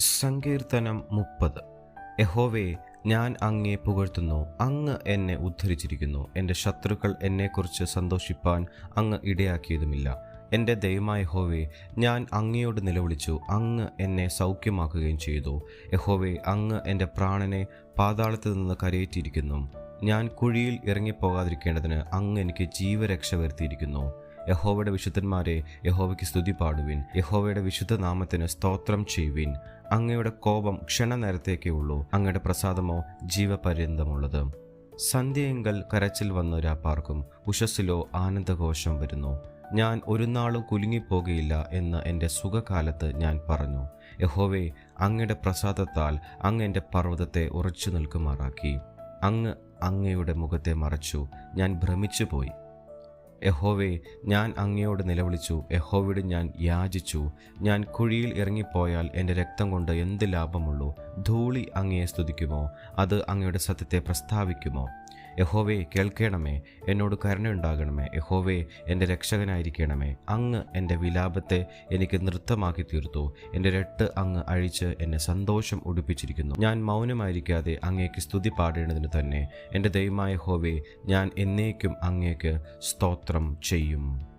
സങ്കീർത്തനം മുപ്പത്. യഹോവേ ഞാൻ അങ്ങേ പുകഴ്ത്തുന്നു. അങ്ങ് എന്നെ ഉദ്ധരിച്ചിരിക്കുന്നു. എന്റെ ശത്രുക്കൾ എന്നെക്കുറിച്ച് സന്തോഷിപ്പാൻ അങ്ങ് ഇടയാക്കിയതുമില്ല. എന്റെ ദൈവമായ യഹോവേ ഞാൻ അങ്ങയോട് നിലവിളിച്ചു. അങ്ങ് എന്നെ സൗഖ്യമാക്കുകയും ചെയ്തു. യഹോവേ അങ്ങ് എന്റെ പ്രാണനെ പാതാളത്തിൽ നിന്ന് കരയേറ്റിയിരിക്കുന്നു. ഞാൻ കുഴിയിൽ ഇറങ്ങിപ്പോകാതിരിക്കേണ്ടതിന് അങ്ങ് എനിക്ക് ജീവരക്ഷ വരുത്തിയിരിക്കുന്നു. യഹോവയുടെ വിശുദ്ധന്മാരെ യഹോവയ്ക്ക് സ്തുതി പാടുവിൻ. യഹോവയുടെ വിശുദ്ധ നാമത്തിന് സ്തോത്രം ചെയ്യുവിൻ. അങ്ങയുടെ കോപം ക്ഷണനേരത്തേക്കേ ഉള്ളൂ. അങ്ങയുടെ പ്രസാദമോ ജീവപര്യന്തമുള്ളത്. സന്ധ്യയെങ്കൽ കരച്ചിൽ വന്ന് പാർക്കും ഉഷസ്സിലോ ആനന്ദഘോഷം വരുന്നു. ഞാൻ ഒരു നാളും കുലുങ്ങിപ്പോകയില്ല എന്ന് എന്റെ സുഖകാലത്ത് ഞാൻ പറഞ്ഞു. യഹോവേ അങ്ങയുടെ പ്രസാദത്താൽ അങ്ങ് എന്റെ പർവതത്തെ ഉറച്ചു നിൽക്കുമാറാക്കി അങ്ങ് അങ്ങയുടെ മുഖത്തെ മറച്ചു. ഞാൻ ഭ്രമിച്ചുപോയി. യഹോവേ ഞാൻ അങ്ങയോട് നിലവിളിച്ചു. യഹോവയോട് ഞാൻ യാചിച്ചു. ഞാൻ കുഴിയിൽ ഇറങ്ങിപ്പോയാൽ എന്റെ രക്തം കൊണ്ട് എന്ത് ലാഭമുള്ളൂ? ധൂളി അങ്ങയെ സ്തുതിക്കുമോ? അത് അങ്ങയുടെ സത്യത്തെ പ്രസ്താവിക്കുമോ? യഹോവേ കേൾക്കണമേ. എന്നോട് കരുണയുണ്ടാകണമേ. യഹോവേ എന്റെ രക്ഷകനായിരിക്കണമേ. അങ്ങ് എന്റെ വിലാപത്തെ എനിക്ക് നൃത്തമാക്കി തീർത്തു. എന്റെ രട്ട് അങ്ങ് അഴിച്ച് എന്നെ സന്തോഷം ഉടുപ്പിച്ചിരിക്കുന്നു. ഞാൻ മൗനമായിരിക്കാതെ അങ്ങേക്ക് സ്തുതി പാടേണ്ടതിന് തന്നെ. എന്റെ ദൈവമായ ഹോവേ ഞാൻ എന്നേക്കും അങ്ങേക്ക് സ്തോത്രം ചെയ്യും.